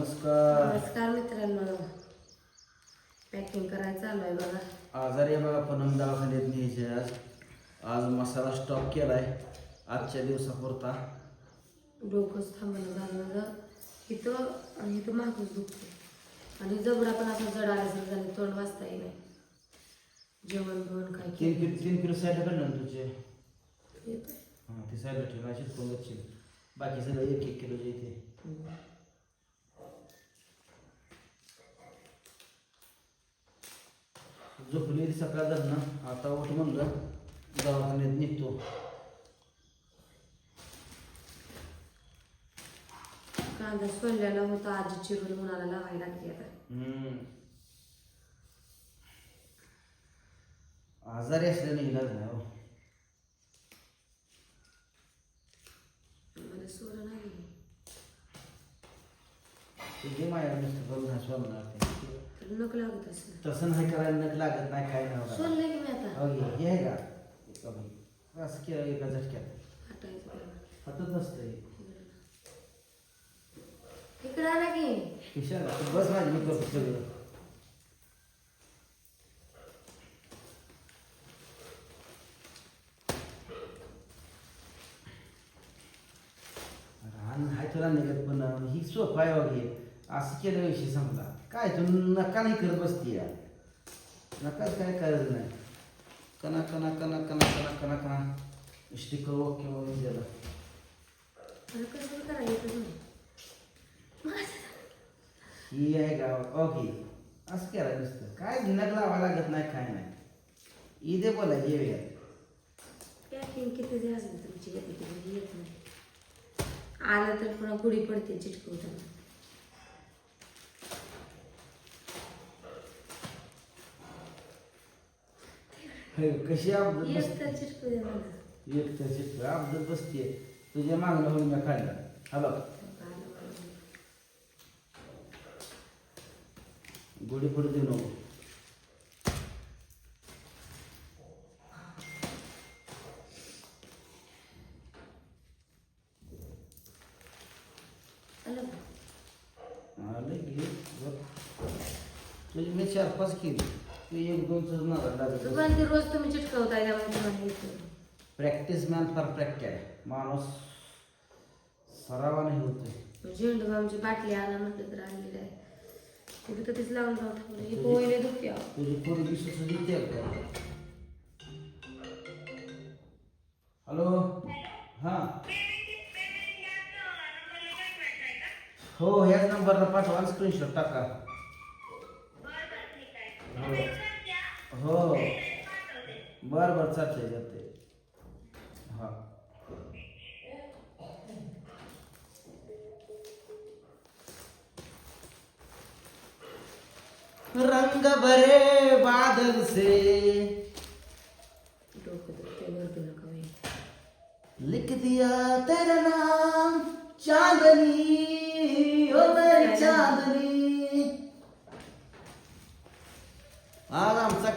नमस्कार. नमस्कार मित्रांनो. पॅकिंग करायचं चालू आहे बघा. आजारी आहे बघा पूनम दवाखान्यात न्यायचे आज. आज मसाला स्टॉक केलाय. आजच्या दिवसापुरता. डोकंच थांबणं झालं इथं आणि इथं मागच दुखते आणि जबडा पण असा जड आल्यासारखं झालं तोंड वाचता येईल जेवण बिवण काय तीन किलो तीन किलो साईडला काढलं तुझे. हां ते साईडला ठेवून अशीच कोंबडची बाकी सगळं एक एक किलो येते हम्म. झोपली सकाळ ना आता उठ म्हणलं दवाखान्यात निघतो. कांदा सोललेला होता. आजी चिरून मुलाला लावायला लागली आता. आजारी असल्याने इलाज नाही हो. सोडं नाही. तुझे माया नसतं करून तर नको लागत असं तसं नाही करायला नक लागत नाही काय नाही. सोडलं की मी आता अहो, हे हे आहे का बाई. असं केलं एका झटक्यात हटायचं तेव्हा. हातच नसतं इकडे आला की। किशाला तू बस माझी मी करतो सगळं रान हाय तुला निघत पण ही। सोपा आहे वगैरे असं केलं विषय संपला काय तू नका नाही करत बसती या नकाच काय करायचं नाही. कना कना कना कना कना कना कना स्टिकर ओके वगैरे दिलं ही आहे गाव. ओके असं करायचं नसतं. काय धिनक लावा लागत नाही काय नाही. इथे बोला येऊया किती आलं तर पुन्हा गुढी पडते चिटकवताना कशी अब्दत एक बसते? तर चिटकू दे मला एक तर चित्र अब्दत बसते तुझ्या मागणं होऊन मी खाल्लं. हॅलो गोडी पडू देऊ नको. आलं का? तुझी मी चार पाच केली. तू एक दोन लागत तू पण ते रोज तुम्ही चिटकवताय त्यामुळे तुम्हाला येतं. प्रॅक्टिस मॅन परफेक्ट आहे माणूस सरावाने होते झेंडू आमची बाटली आणा म्हटलं तर आणलेलं आहे कुठे तर तीच लावून राहू ठेवलं ही पोळीने दुखते अहो. तुझी पोरगी सुसू देते हॅलो? हाँ. हो ह्याच नंबरला पाठवा स्क्रीनशॉट टाका. हो। बरं बरं चालतंय चालतंय हाँ। रंग भरे बादल से. लिख दिया तेरा नाम, चांदनी, ओ मेरी चांदनी।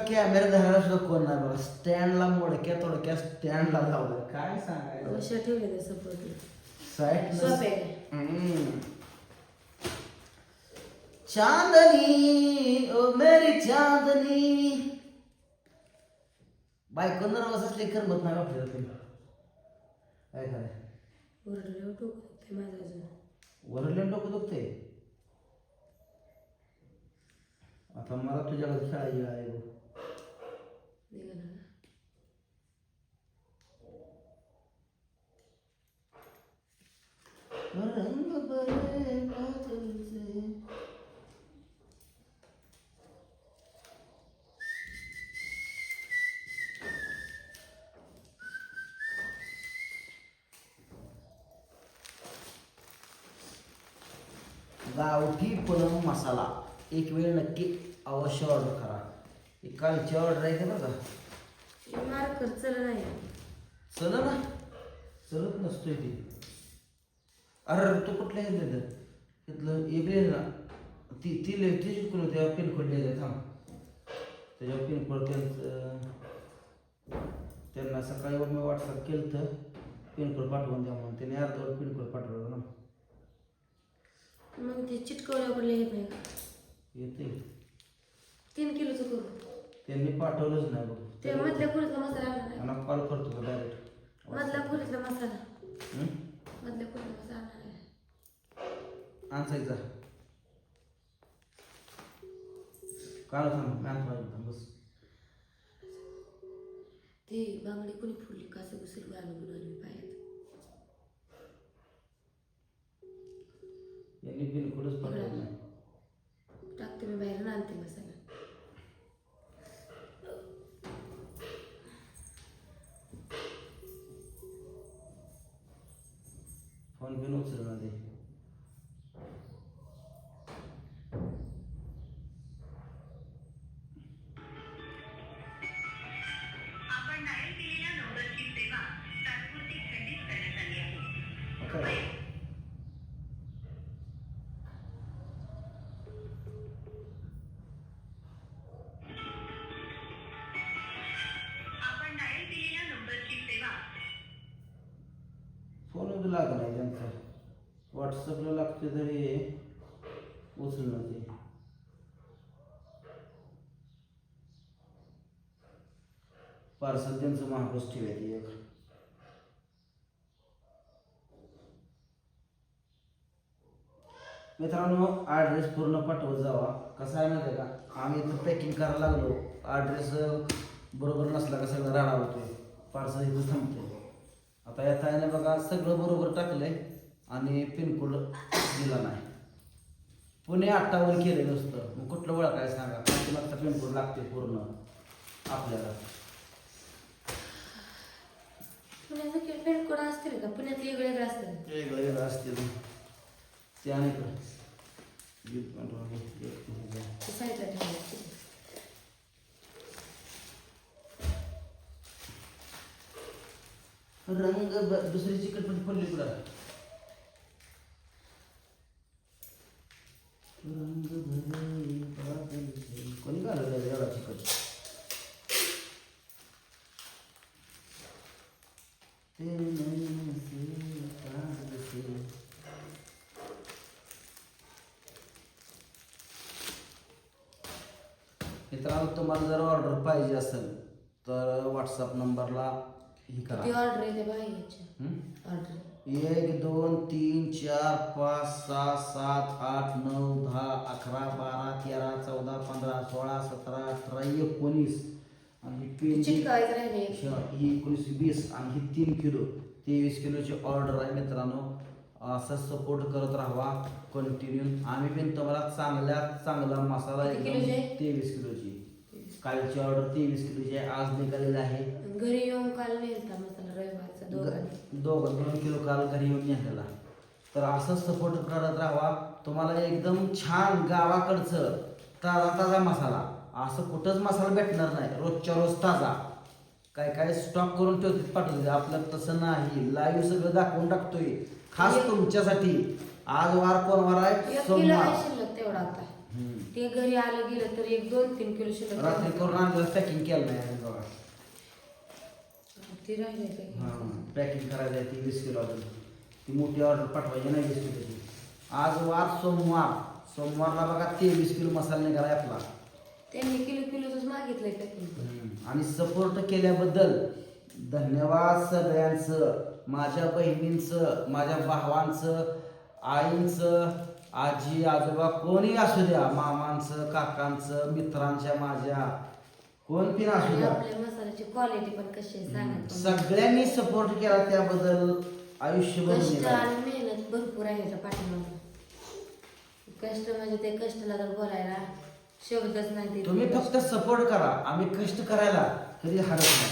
कॅमेरा धरायला सुद्धा कोण नाही बघा. स्टँडला मोडक्या तोडक्या स्टँडला लावलं. काय सांगायचं? कशा ठेवले ते साईट सोपे चांदनी ओ मेरी चांदनी. बायको नर्वस असले करमत नाही आपल्याला तुम्ही काय काय ओरडल्यावर डोकं दुखते माझं अजून. वरले डोकं दुखते आता मला तुझ्याकडे खेळायला आहे. बघ. निघाला ना. रंग बरे बादल से गावठी पुनम मसाला. एक वेळ नक्की अवश्य ऑर्डर करा. ही कालची ऑर्डर आहे का? बघा मार्कर चल नाही. चल ना. चलत नसतोय ती. अरे तू कुठल्या देतं तिथलं एक लिहिलं ना. ती ती लिह ती शिकून त्यावर पिनकोड लिहिलं थांब. त्याच्यावर पिनकोड त्यांचं त्यांना सकाळी मी व्हॉट्सअप केलं तर पिनकोड पाठवून द्या म्हणून. त्याने अर्धवट पिनकोड पाठवलं ना. मग ते चिटकवल्या पडले येत नाही का येते तीन किलोचं करू. त्यांनी पाठवलंच नाही बघ. ते मधल्या खोलीतला मसाला आणला नाही. त्यांना कॉल करतो का डायरेक्ट मधल्या खोलीतला मसाला. मधल्या खोलीतला मसाला आणला नाही. आणसायचा काल थांब मॅम थांब बस. ती बांगडी कोणी फुडली कसं घुसर घालून बनवली पायात यांनी बिलकुलच पाठवलं 그건 그건 없으려나 돼. फोन बी लागला नाही त्यांचा. व्हॉट्सअपला लागते तरी उचलणार ते. पार्सल त्यांचं महागच ठेवायची एक. मित्रांनो ॲड्रेस पूर्ण पाठवत जावा. कसं आहे माहिती का? आम्ही इथं पॅकिंग करायला लागलो. ॲड्रेस बरोबर नसला का सगळं राडा होतोय. पार्सल इथं थांबते आता या ताईने बघा सगळं बरोबर टाकलंय आणि पिनकोड दिला नाही. पुणे अठ्ठावन्न केलं नुसतं मग कुठलं वळ काय सांगा? पाठीमागचा पिनकोड लागते पूर्ण आपल्याला. पुण्याचं पेंट कोण असतील का? पुण्यात वेगळे वेगळे असतात वेगळं वेगळं असते ते साईडला ठेवले रंग ब- दुसरी चिकट पण पडली पुढं रंग भरे बादल से. कोणी घालवलं एवढा चिकट तेरे नैन से बादल से. मित्रांनो तुम्हाला जर ऑर्डर पाहिजे असेल तर व्हॉट्सअप नंबरला ही करा ती ऑर्डर येते बघा याची. हम्म? ऑर्डर एक दोन तीन चार पाच सहा सात आठ नऊ दहा अकरा बारा तेरा चौदा पंधरा सोळा सतरा अठरा एकोणीस. आणि ही पेन चिटकावायचं राहिले ही? एकोणीस वीस आणि ही तीन किलो. तेवीस किलोची ऑर्डर आहे मित्रांनो. असं सपोर्ट करत राहावा. कंटिन्यू आम्ही पण तुम्हाला चांगल्यात चांगला मसाला किती एकदम आहे? तेवीस किलोची. कालची ऑर्डर तेवीस किलोची आहे आज निघालेली आहे. घरी येऊन काल नेलता मसाला रविवारचा दोघांनी दोघं दोन किलो काल घरी येऊन नेलेला तर असं सपोर्ट करत राहावा. तुम्हाला एकदम छान गावाकडचं ताजा ताजा मसाला. असं कुठंच मसाला भेटणार नाही. रोजच्या रोज ताजा. काय काय स्टॉक करून ठेवते पाठवते आपलं तसं नाही. लाईव्ह सगळं दाखवून टाकतोय. खास तुमच्यासाठी. आज वार कोण वार आहे? एक किलो सोमवार. आहे शिल्लक तेवढा आता. हम्म. ते घरी आलं गेलं तर एक दोन तीन किलो शिल्लक रात्री. करून आणलं पॅकिंग केलं नाही आम्ही बघा. ती राहिले ते पॅकिंग करायचं आहे ती वीस किलो अजून. ती मोठी ऑर्डर पाठवायची नाही वीस किलोची आज वार सोमवार. सोमवारला बघा तेवीस किलो मसाला निघाला आपला. त्यांनी किलो किलोच मागितलंय पॅकिंग आणि सपोर्ट केल्याबद्दल धन्यवाद सगळ्यांचं माझ्या बहिणींचं माझ्या भावांचं आईंचं आजी आजोबा कोणी असू द्या मामांचं काकांचं मित्रांच्या माझ्या कोण पण असू द्या. आपल्या मसाल्याची क्वालिटी पण कशी आहे सांगा तुम्ही. सगळ्यांनी सपोर्ट केला त्याबद्दल आयुष्यभर कष्ट. आणि मेहनत भरपूर आहे पाठीमागे. कष्ट म्हणजे ते कष्टाला तर बोलायला शब्दच नाही ते तुम्ही फक्त सपोर्ट करा. आम्ही कष्ट करायला कधी हरत नाही.